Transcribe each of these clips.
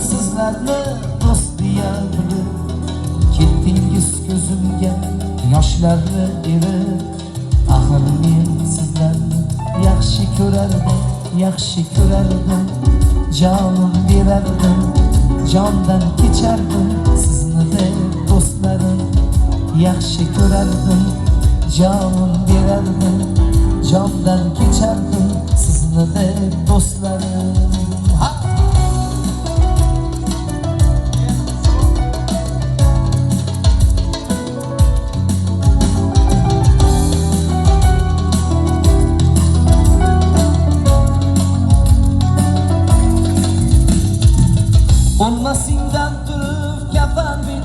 sizlarni do'st deya bilib ketdingiz ko'zimga yoshlarni erib axir men sizlarni yaxshi ko'rardim yaxshi ko'rardim jonim berardim jondan kechardim sizni deb do'stlarim yaxshi ko'rardim jonim berardim jondan kechardim sizni deb do'stlarim never been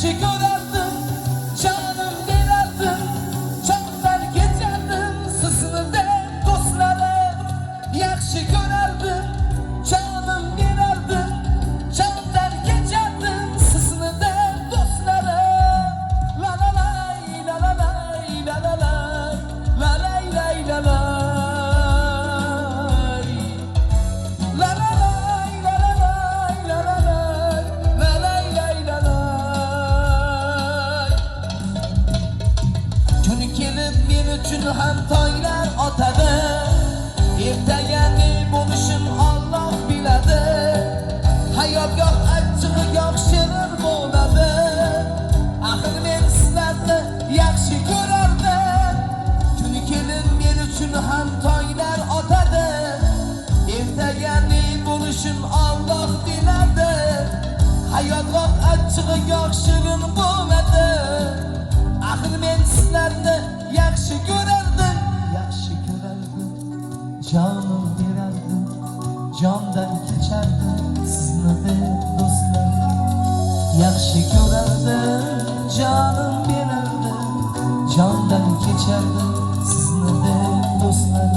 yaxshi ko'rardim jonim berardim achchig'i goh shirin bo'ladi Axir men sizlarni yaxshi ko'rardim Kun kelib men uchun ham tonglar otadi Ertaga ne bo'lishim Alloh biladi Hayot goh achchig'i goh shirin bo'ladi Axir men sizlarni yaxshi ko'rardim Yaxshi ko'rardim Kechardim Sizni deb do'stlar ko'rardim Jonim berardim Jondan kechardim Sizni deb do'stlar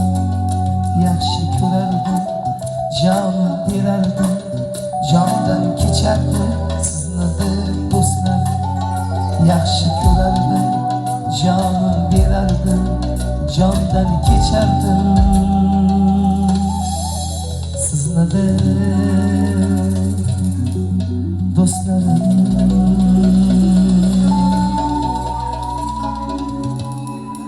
Yaxshi ko'rardim Jonim berardim Jondan kechardim Sizni deb do'stlar Yaxshi ko'rardim Jonim berardim Jondan kechardim うん。